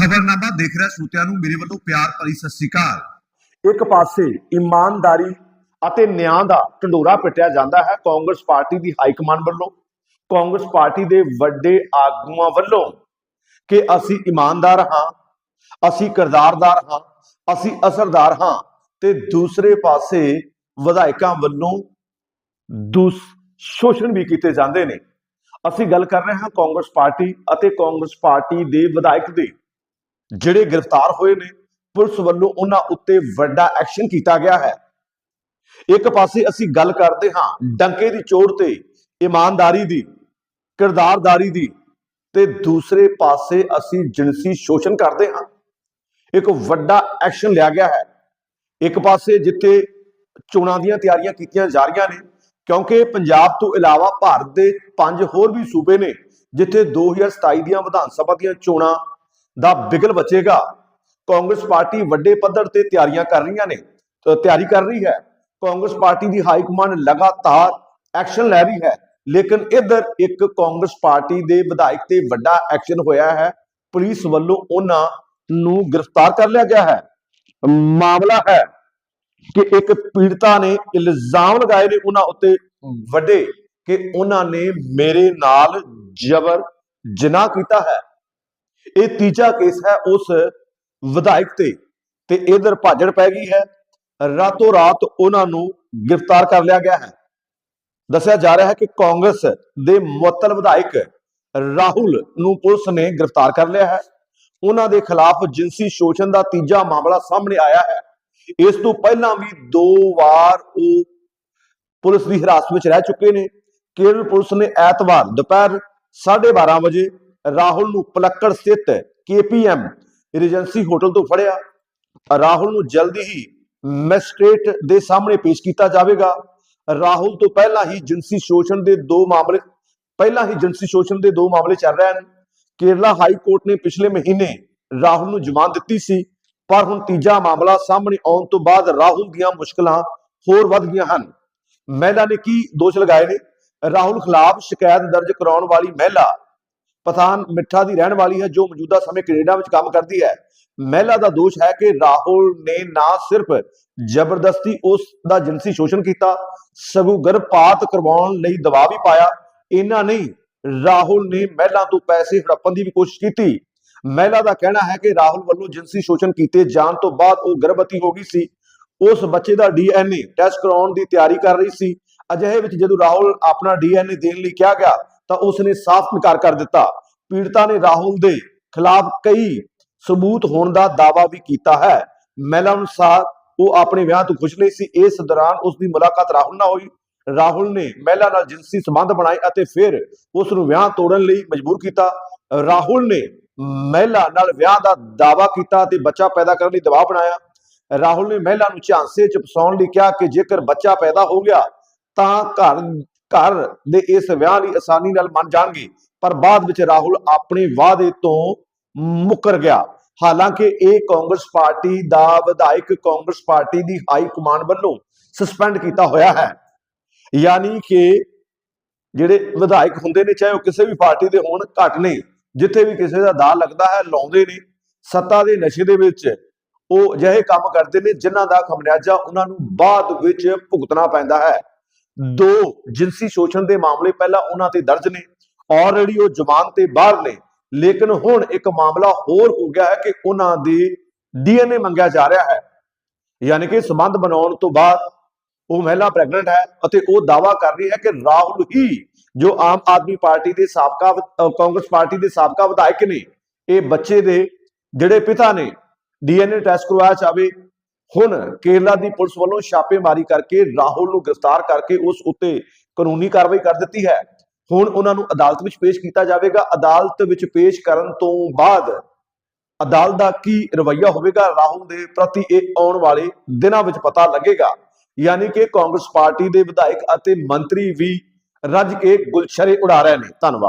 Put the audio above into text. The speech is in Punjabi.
ਖਬਰਨਾਮਾ ਦੇਖ ਰਿਹਾ ਸਰੋਤਿਆਂ ਨੂੰ ਮੇਰੇ ਵੱਲੋਂ ਪਿਆਰ ਭਰੀ ਸਤਿ ਸ੍ਰੀ ਅਕਾਲ। ਇੱਕ ਪਾਸੇ ਇਮਾਨਦਾਰੀ ਅਤੇ ਨਿਆਂ ਦਾ ਢੰਡੋਰਾ ਪਿੱਟਿਆ ਜਾਂਦਾ ਹੈ ਕਾਂਗਰਸ ਪਾਰਟੀ ਦੀ ਹਾਈ ਕਮਾਂਡ ਵੱਲੋਂ। ਕਾਂਗਰਸ ਪਾਰਟੀ ਦੇ ਵੱਡੇ ਆਗੂਆਂ ਵੱਲੋਂ ਕਿ ਅਸੀਂ ਇਮਾਨਦਾਰ ਹਾਂ, ਅਸੀਂ ਕਿਰਦਾਰਦਾਰ ਹਾਂ, ਅਸੀਂ ਅਸਰਦਾਰ ਹਾਂ ਤੇ ਦੂਸਰੇ ਪਾਸੇ ਵਿਧਾਇਕਾਂ ਵੱਲੋਂ ਦੁਸ ਸ਼ੋਸ਼ਣ ਵੀ ਕੀਤੇ ਜਾਂਦੇ ਨੇ। ਅਸੀਂ ਗੱਲ ਕਰ ਰਹੇ ਹਾਂ ਕਾਂਗਰਸ ਪਾਰਟੀ ਅਤੇ ਕਾਂਗਰਸ ਪਾਰਟੀ ਦੇ ਵਿਧਾਇਕ ਦੀ। ਜਿਹੜੇ ਗ੍ਰਿਫਤਾਰ ਹੋਏ ਨੇ, ਪੁਲਿਸ ਵੱਲੋਂ ਉਹਨਾਂ ਉੱਤੇ ਵੱਡਾ ਐਕਸ਼ਨ ਕੀਤਾ ਗਿਆ ਹੈ। ਇੱਕ ਪਾਸੇ ਅਸੀਂ ਗੱਲ ਕਰਦੇ ਹਾਂ ਡੰਕੇ ਦੀ ਚੋਟ ਤੇ, ਇਮਾਨਦਾਰੀ ਦੀ, ਕਿਰਦਾਰਦਾਰੀ ਦੀ ਤੇ ਦੂਸਰੇ ਪਾਸੇ ਅਸੀਂ ਜਿਨਸੀ ਸ਼ੋਸ਼ਣ ਕਰਦੇ ਹਾਂ। ਇੱਕ ਵੱਡਾ ਐਕਸ਼ਨ ਲਿਆ ਗਿਆ ਹੈ। ਇੱਕ ਪਾਸੇ ਜਿੱਥੇ ਚੋਣਾਂ ਦੀਆਂ ਤਿਆਰੀਆਂ ਕੀਤੀਆਂ ਜਾ ਰਹੀਆਂ ਨੇ, ਕਿਉਂਕਿ ਪੰਜਾਬ ਤੋਂ ਇਲਾਵਾ ਭਾਰਤ ਦੇ ਪੰਜ ਹੋਰ ਵੀ ਸੂਬੇ ਨੇ, ਜਿੱਥੇ 2027 ਦੀਆਂ ਵਿਧਾਨ ਸਭਾ ਦੀਆਂ ਚੋਣਾਂ ਦਾ ਬਿਗਲ ਬਚੇਗਾ। ਕਾਂਗਰਸ ਪਾਰਟੀ ਵੱਡੇ ਪੱਧਰ ਤੇ ਤਿਆਰੀਆਂ ਕਰ ਰਹੀਆਂ ਨੇ ਤਿਆਰੀ ਕਰ ਰਹੀ ਹੈ। ਕਾਂਗਰਸ ਪਾਰਟੀ ਦੀ ਹਾਈ ਕਮਾਂਡ ਲਗਾਤਾਰ ਐਕਸ਼ਨ ਲੈ ਰਹੀ ਹੈ, ਲੇਕਿਨ ਇੱਧਰ ਇੱਕ ਕਾਂਗਰਸ ਪਾਰਟੀ ਦੇ ਵਿਧਾਇਕ ਤੇ ਵੱਡਾ ਐਕਸ਼ਨ ਹੋਇਆ ਹੈ। ਪੁਲਿਸ ਵੱਲੋਂ ਉਹਨਾਂ ਨੂੰ ਗ੍ਰਿਫਤਾਰ ਕਰ ਲਿਆ ਗਿਆ ਹੈ। ਮਾਮਲਾ ਹੈ ਕਿ ਇੱਕ ਪੀੜਤਾ ਨੇ ਇਲਜ਼ਾਮ ਲਗਾਏ ਨੇ ਉਹਨਾਂ ਉੱਤੇ ਵੱਡੇ ਕਿ ਉਹਨਾਂ ਨੇ ਮੇਰੇ ਨਾਲ ਜ਼ਬਰ ਜਨਾਹ ਕੀਤਾ ਹੈ। ਇਹ ਤੀਜਾ ਕੇਸ ਹੈ ਉਸ ਵਿਧਾਇਕ ਤੇ ਤੇ ਇਧਰ ਭਾਜੜ ਪੈ ਗਈ ਹੈ। ਰਾਤੋਂ ਰਾਤ ਉਹਨਾਂ ਨੂੰ ਗ੍ਰਿਫਤਾਰ ਕਰ ਲਿਆ ਗਿਆ ਹੈ। ਦੱਸਿਆ ਜਾ ਰਿਹਾ ਹੈ ਕਿ ਕਾਂਗਰਸ ਦੇ ਮੁਅੱਤਲ ਵਿਧਾਇਕ ਰਾਹੁਲ ਨੂੰ ਪੁਲਿਸ ਨੇ ਗ੍ਰਿਫਤਾਰ ਕਰ ਲਿਆ ਹੈ। ਉਹਨਾਂ ਦੇ ਖਿਲਾਫ ਜਿੰਸੀ ਸ਼ੋਸ਼ਣ ਦਾ ਤੀਜਾ ਮਾਮਲਾ ਸਾਹਮਣੇ ਆਇਆ ਹੈ। ਇਸ ਤੋਂ ਪਹਿਲਾਂ ਵੀ ਦੋ ਵਾਰ ਉਹ ਪੁਲਿਸ ਦੀ ਹਿਰਾਸਤ ਵਿੱਚ ਰਹਿ ਚੁੱਕੇ ਨੇ। ਕੇਰਲ ਪੁਲਿਸ ਨੇ ਐਤਵਾਰ ਦੁਪਹਿਰ 12:30 ਵਜੇ ਰਾਹੁਲ ਨੂੰ ਪਲੱਕੜ ਸਥਿਤ ਕੇਪੀਐਮ ਰੀਜੈਂਸੀ ਹੋਟਲ ਤੋਂ ਫੜਿਆ। ਰਾਹੁਲ ਨੂੰ ਜਲਦੀ ਹੀ ਮੈਜਿਸਟ੍ਰੇਟ ਦੇ ਸਾਹਮਣੇ ਪੇਸ਼ ਕੀਤਾ ਜਾਵੇਗਾ। ਰਾਹੁਲ ਤੋਂ ਪਹਿਲਾਂ ਹੀ ਜਿੰਸੀ ਸ਼ੋਸ਼ਣ ਦੇ ਦੋ ਮਾਮਲੇ, ਪਹਿਲਾਂ ਹੀ ਜਿੰਸੀ ਸ਼ੋਸ਼ਣ ਦੇ ਦੋ ਮਾਮਲੇ ਚੱਲ ਰਹੇ ਹਨ। ਕੇਰਲਾ ਹਾਈ ਕੋਰਟ ਨੇ ਪਿਛਲੇ ਮਹੀਨੇ ਰਾਹੁਲ ਨੂੰ ਜ਼ਮਾਨਤ ਦਿੱਤੀ ਸੀ, ਪਰ ਹੁਣ ਤੀਜਾ ਮਾਮਲਾ ਸਾਹਮਣੇ ਆਉਣ ਤੋਂ ਬਾਅਦ ਰਾਹੁਲ ਦੀਆਂ ਮੁਸ਼ਕਲਾਂ ਹੋਰ ਵੱਧ ਗਈਆਂ ਹਨ। ਮਹਿਲਾ ਨੇ ਕੀ ਦੋਸ਼ ਲਗਾਏ ਨੇ? ਰਾਹੁਲ ਖਿਲਾਫ ਸ਼ਿਕਾਇਤ ਦਰਜ ਕਰਾਉਣ ਵਾਲੀ ਮਹਿਲਾ ਪਠਾਨ ਮਿੱਠਾ ਦੀ ਰਹਿਣ ਵਾਲੀ ਹੈ, ਜੋ ਮੌਜੂਦਾ ਸਮੇਂ ਕੈਨੇਡਾ ਵਿੱਚ ਕੰਮ ਕਰਦੀ ਹੈ। ਮਹਿਲਾ ਦਾ ਦੋਸ਼ ਹੈ ਕਿ ਰਾਹੁਲ ਨੇ ਨਾ ਸਿਰਫ ਜ਼ਬਰਦਸਤੀ ਉਸ ਦਾ ਜਿਨਸੀ ਸ਼ੋਸ਼ਣ ਕੀਤਾ, ਸਗੋਂ ਗਰਭਪਾਤ ਕਰਵਾਉਣ ਲਈ ਦਬਾਅ ਵੀ ਪਾਇਆ। ਇਹਨਾਂ ਨਹੀਂ, ਰਾਹੁਲ ਨੇ ਮਹਿਲਾ ਤੋਂ ਪੈਸੇ ਹੜੱਪਣ ਦੀ ਵੀ ਕੋਸ਼ਿਸ਼ ਕੀਤੀ। ਮਹਿਲਾ ਦਾ ਕਹਿਣਾ ਹੈ ਕਿ ਰਾਹੁਲ ਵੱਲੋਂ ਜਿਨਸੀ ਸ਼ੋਸ਼ਣ ਕੀਤੇ ਜਾਣ ਤੋਂ ਬਾਅਦ ਉਹ ਗਰਭਵਤੀ ਹੋ ਗਈ ਸੀ। ਉਸ ਬੱਚੇ ਦਾ ਡੀਐਨਏ ਟੈਸਟ ਕਰਾਉਣ ਦੀ ਤਿਆਰੀ ਕਰ ਰਹੀ ਸੀ। ਅਜਿਹੇ ਵਿੱਚ ਜਦੋਂ ਰਾਹੁਲ ਆਪਣਾ ਡੀਐਨਏ ਦੇਣ ਲਈ ਕਿਹਾ ਗਿਆ ਤਾਂ ਉਸ ਨੇ ਸਾਫ਼ ਇਨਕਾਰ ਕਰ ਦਿੱਤਾ। ਪੀੜਤਾ ਨੇ ਰਾਹੁਲ ਦੇ ਖਿਲਾਫ ਕਈ ਸਬੂਤ ਹੋਣ ਦਾ ਦਾਅਵਾ ਵੀ ਕੀਤਾ ਹੈ। ਮਹਿਲਾ ਅਨੁਸਾਰ ਉਹ ਆਪਣੇ ਵਿਆਹ ਤੋਂ ਖੁਸ਼ ਨਹੀਂ ਸੀ। ਇਸ ਦੌਰਾਨ ਉਸ ਦੀ ਮੁਲਾਕਾਤ ਰਾਹੁਲ ਨਾਲ ਹੋਈ। ਰਾਹੁਲ ਨੇ ਮਹਿਲਾ ਨਾਲ ਜਿਨਸੀ ਸੰਬੰਧ ਬਣਾਏ ਅਤੇ ਫਿਰ ਉਸ ਨੂੰ ਵਿਆਹ ਤੋੜਨ ਲਈ ਮਜਬੂਰ ਕੀਤਾ। ਰਾਹੁਲ ਨੇ ਮਹਿਲਾ ਨਾਲ ਵਿਆਹ ਦਾ ਦਾਅਵਾ ਕੀਤਾ ਤੇ ਬੱਚਾ ਪੈਦਾ ਕਰਨ ਲਈ ਦਬਾਅ ਬਣਾਇਆ। ਰਾਹੁਲ ਨੇ ਮਹਿਲਾ ਨੂੰ ਝਾਂਸੇ ਚ ਫਸਾਉਣ ਲਈ ਕਿਹਾ ਕਿ ਜੇਕਰ ਬੱਚਾ ਪੈਦਾ ਹੋ ਗਿਆ ਤਾਂ ਘਰ ਘਰ ਦੇ ਇਸ ਵਿਆਹ ਲਈ ਆਸਾਨੀ ਨਾਲ ਮੰਨ ਜਾਣਗੇ। ਪਰ ਬਾਅਦ ਵਿੱਚ ਰਾਹੁਲ ਆਪਣੇ ਵਾਅਦੇ ਤੋਂ ਮੁੱਕਰ ਗਿਆ। ਹਾਲਾਂਕਿ ਇਹ ਕਾਂਗਰਸ ਪਾਰਟੀ ਦਾ ਵਿਧਾਇਕ ਕਾਂਗਰਸ ਪਾਰਟੀ ਦੀ ਹਾਈ ਕਮਾਂਡ ਵੱਲੋਂ ਸਸਪੈਂਡ ਕੀਤਾ ਹੋਇਆ ਹੈ। ਯਾਨੀ ਕਿ ਜਿਹੜੇ ਵਿਧਾਇਕ ਹੁੰਦੇ ਨੇ, ਚਾਹੇ ਉਹ ਕਿਸੇ ਵੀ ਪਾਰਟੀ ਦੇ ਹੋਣ, ਘੱਟ ਨੇ। ਜਿੱਥੇ ਵੀ ਕਿਸੇ ਦਾ ਦਾ ਲੱਗਦਾ ਹੈ, ਲਾਉਂਦੇ ਨੇ। ਸੱਤਾ ਦੇ ਨਸ਼ੇ ਦੇ ਵਿੱਚ ਉਹ ਅਜਿਹੇ ਕੰਮ ਕਰਦੇ ਨੇ ਜਿਨ੍ਹਾਂ ਦਾ ਖਮਿਆਜਾ ਉਹਨਾਂ ਨੂੰ ਬਾਅਦ ਵਿੱਚ ਭੁਗਤਣਾ ਪੈਂਦਾ ਹੈ। ਦੋ ਜਿਨਸੀ ਸ਼ੋਸ਼ਣ ਦੇ ਮਾਮਲੇ ਪਹਿਲਾਂ ਉਹਨਾਂ ਤੇ ਦਰਜ ਨੇ ਆਲਰੇਡੀ ਉਹ ਜ਼ਮਾਨਤ ਤੇ ਬਾਹਰ ਨੇ, ਲੇਕਿਨ ਹੁਣ ਇੱਕ ਮਾਮਲਾ ਹੋਰ ਹੋ ਗਿਆ ਹੈ ਕਿ ਉਹਨਾਂ ਦੀ ਡੀਐਨਏ ਮੰਗਿਆ ਜਾ ਰਿਹਾ ਹੈ। ਯਾਨੀ ਕਿ ਸੰਬੰਧ ਬਣਾਉਣ ਤੋਂ ਬਾਅਦ ਉਹ ਮਹਿਲਾ ਪ੍ਰੈਗਨੈਂਟ ਹੈ ਅਤੇ ਉਹ ਦਾਵਾ ਕਰ ਰਹੀ ਹੈ ਕਿ ਰਾਹੁਲ ਹੀ ਜੋ ਆਮ ਆਦਮੀ ਪਾਰਟੀ ਦੇ ਸਾਬਕਾ ਕਾਂਗਰਸ ਪਾਰਟੀ ਦੇ ਸਾਬਕਾ ਵਿਧਾਇਕ ਨੇ, ਇਹ ਬੱਚੇ ਦੇ ਜਿਹੜੇ ਪਿਤਾ ਨੇ, ਡੀਐਨਏ ਟੈਸਟ ਕਰਵਾਇਆ ਜਾਵੇ ਹੁਣ ਕੇਰਲਾ ਦੀ ਪੁਲਿਸ ਵੱਲੋਂ ਛਾਪੇਮਾਰੀ ਕਰਕੇ ਰਾਹੁਲ ਨੂੰ ਗ੍ਰਿਫਤਾਰ ਕਰਕੇ ਉਸ ਉੱਤੇ ਕਾਨੂੰਨੀ ਕਾਰਵਾਈ ਕਰ ਦਿੱਤੀ ਹੈ। ਹੁਣ ਉਹਨਾਂ ਨੂੰ ਅਦਾਲਤ ਵਿੱਚ ਪੇਸ਼ ਕੀਤਾ ਜਾਵੇਗਾ। ਅਦਾਲਤ ਵਿੱਚ ਪੇਸ਼ ਕਰਨ ਤੋਂ ਬਾਅਦ ਅਦਾਲਤ ਦਾ ਕੀ ਰਵੱਈਆ ਹੋਵੇਗਾ, ਰਾਹੁਲ ਦੇ ਪ੍ਰਤੀ ਇਹ ਆਉਣ ਵਾਲੇ ਦਿਨਾਂ ਵਿੱਚ ਪਤਾ ਲੱਗੇਗਾ। ਯਾਨੀ ਕਿ ਕਾਂਗਰਸ ਪਾਰਟੀ ਦੇ ਵਿਧਾਇਕ ਅਤੇ ਮੰਤਰੀ ਵੀ ਰੱਜ ਕੇ ਗੁਲਸ਼ਰੇ ਉਡਾ ਰਹੇ ਨੇ। ਧੰਨਵਾਦ।